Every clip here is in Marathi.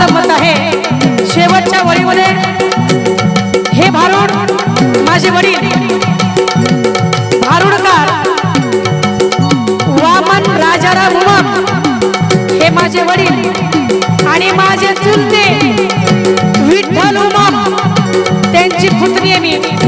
मत आहे. शेवटच्या वळीमध्ये हे भारूड माझे वडील. भारुडकार वामन राजाराम उमम हे माझे वडील आणि माझे चुलते विठ्ठल उमम त्यांची पुतणी आहे मी.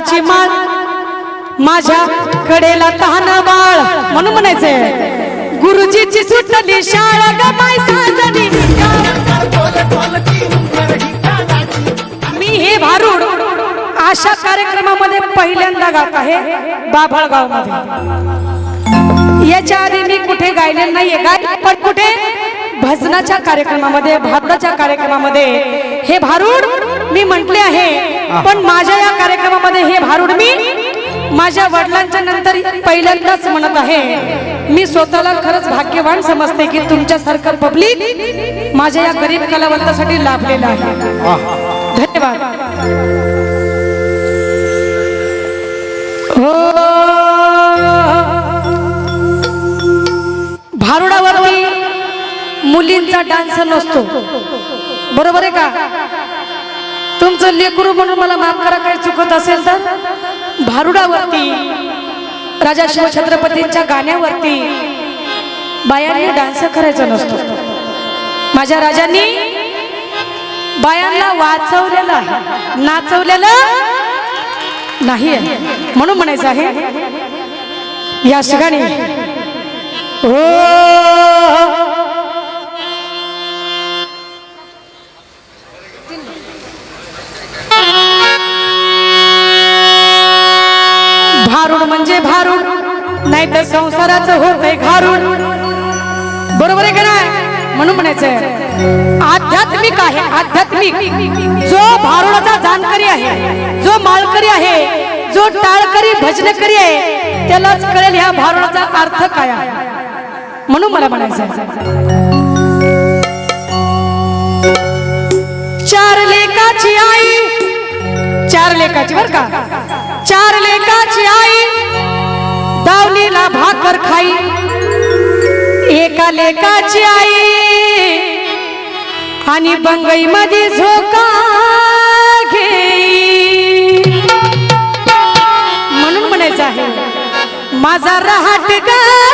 माझ्या मान माझ्या कडेला तहान बाळ म्हणून म्हणायचंय. गुरुजीची सुटली शाळा ग मी हे भारूड अशा कार्यक्रमामध्ये पहिल्यांदा गात आहे बाभळगावमध्ये याच्या आधी मी कुठे गायले नाहीये गाय पण कुठे भजनाच्या कार्यक्रमामध्ये भारुडाच्या कार्यक्रमामध्ये हे भारूड मी म्हटले आहे पण माझ्या या कार्यक्रमामध्ये हे भारूड मी माझ्या वडिलांच्या नंतर पहिल्यांदाच म्हणत आहे. मी स्वतःला खरंच भाग्यवान समजते की तुमच्यासारखं पब्लिक माझ्या या गरीब कलावंतासाठी लाभलेलं आहे. धन्यवाद. हो. भारुडावरती मुलींचा डान्स नसतो. बरोबर आहे का? तुमचं लेकरू म्हणून मला माफ करा काही चुकत असेल तर? भारुडावरती राजा शिवछत्रपतींच्या गाण्यावरती बायांनी डान्स करायचा नसतो. माझ्या राजांनी बायांना वाचवलेलं आहे. नाचवलेलं नाही आहे म्हणून म्हणायचं आहे या ठिकाणी हो नाही तर संसाराचं होतंय घारून. बरोबर आहे का नाही? म्हणून म्हणायचंय आध्यात्मिक आहे आध्यात्मिक. जो भारुडाचा जाणकारी आहे जो माळकरी आहे जो टाळकरी भजनकरी आहे त्यालाच कळेल ह्या भारुडाचा अर्थ काय आहे. म्हणून मला म्हणायचं चार लेकाची आई चार लेकाची बर का? चार लेकाची आई दावलीला भाकर खाई. एका लेकाची आई आणि बंगई मध्ये झोका घे म्हणून म्हणायचं आहे माझा रहाट गा.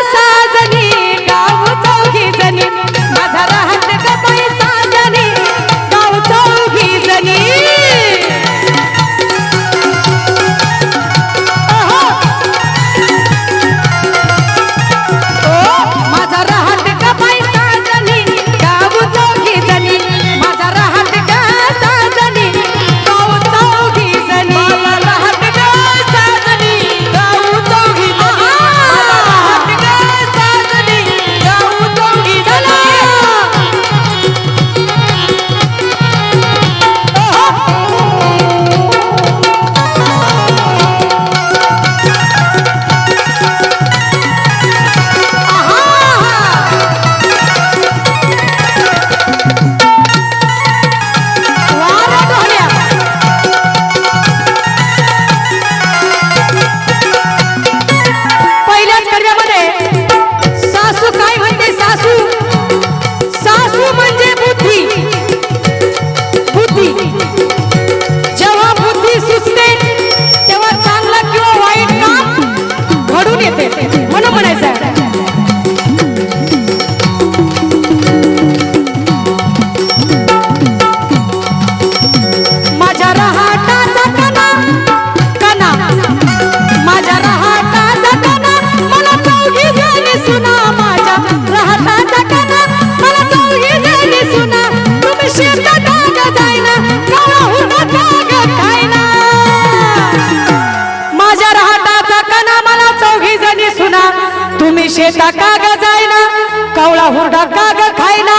कावळा हुरडा काग खायला.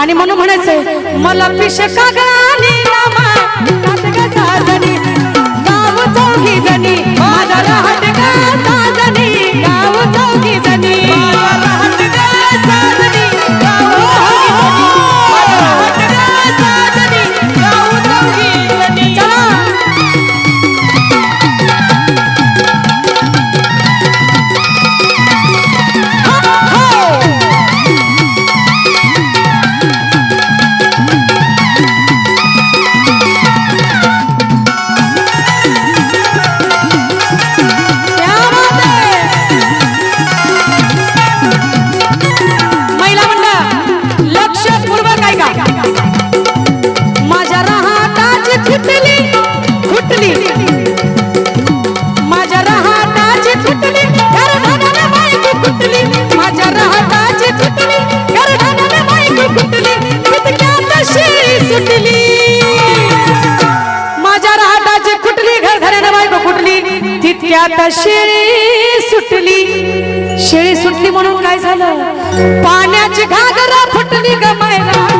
आणि म्हणून म्हणायचंय मला पिश काग गाव चौघी जणी माझा राहते विट्यात शेळी सुटली. शेळी सुटली म्हणून काय झालं? पाण्याची घागरा फुटली गमायला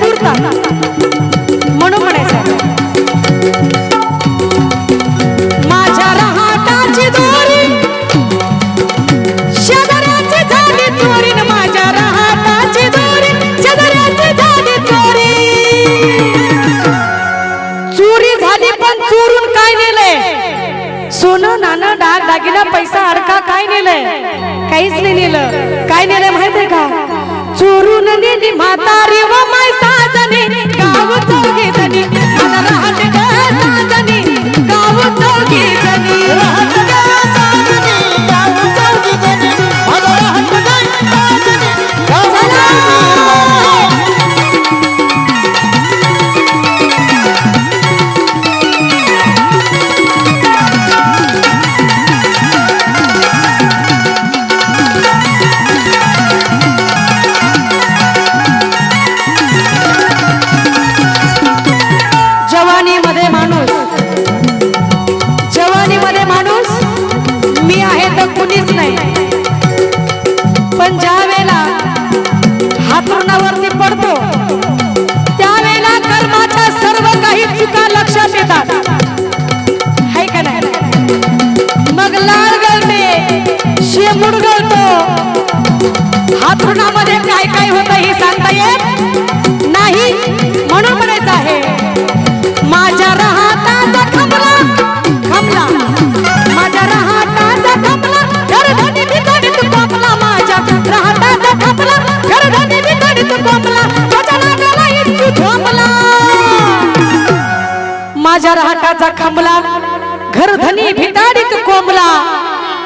पुरतात म्हणून म्हणायचं माझ्या दोरी शेजाऱ्याची झाली चोरी माझ्या दोरी शेजाऱ्याची झाली चोरी. चोरी झाली पण चोरून काय नेलंय? सोनं नाणं डाग दागिना पैसा अडका काय नेलंय? काहीच नाही नेलं. काय नेलंय माहितीये का? चोरून नेली म्हातारी व माय साजने. गाव येतात हाय का नाही? मग लाळ गळते शेंबूड गळतो. हातरुणामध्ये काय काय होतं हे सांगता येत?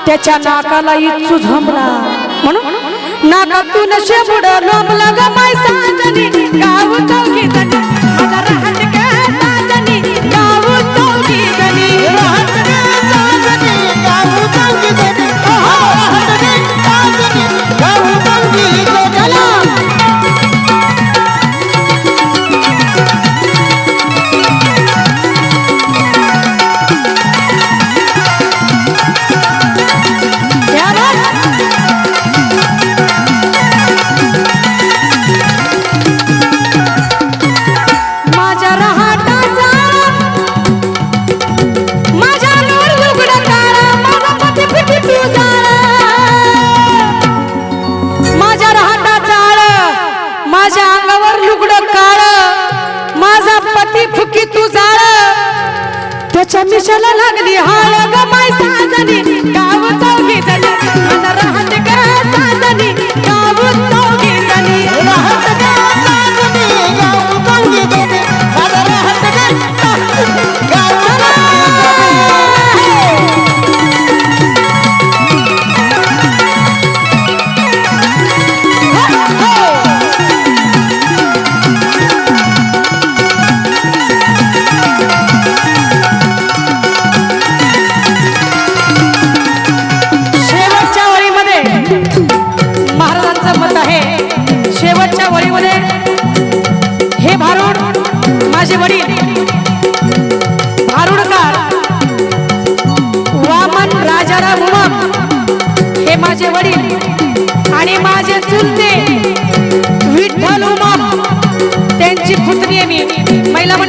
त्याच्या नाकाला इच्छू झोंबला. म्हणून नाकातून शेबुड लोंबला ग माय साजनी गाव पती तू जाळ. त्याच्या मिशाला लागली हाल ग माय साजनी गाव चौघी जणी माझा राहत साजनी गाव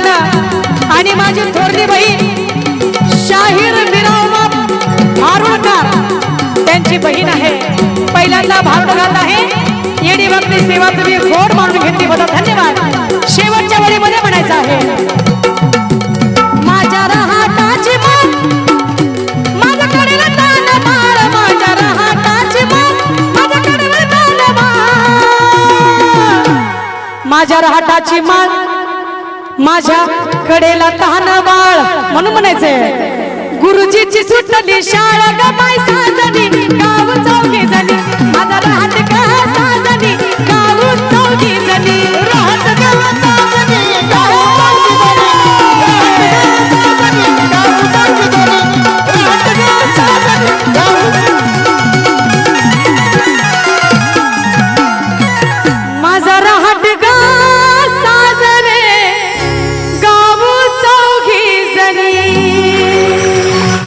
दादा आणि माझी थोरली बहीण शाहीर मीरा भारुडकर. त्यांची बहीण आहे. पहिल्यांदा भारुड आहे. येडी भक्ती सेवा तुम्ही गोड मानून घेतली बघा धन्यवाद. शेवटच्या वळीमध्ये म्हणायचं आहे. माझ्या रहाटाची मान माझ्या कडेला तहान बाळ म्हणून म्हणायचंय. गुरुजीची सुटली शाळा गाव चौघी झाली. माझा रहाट का?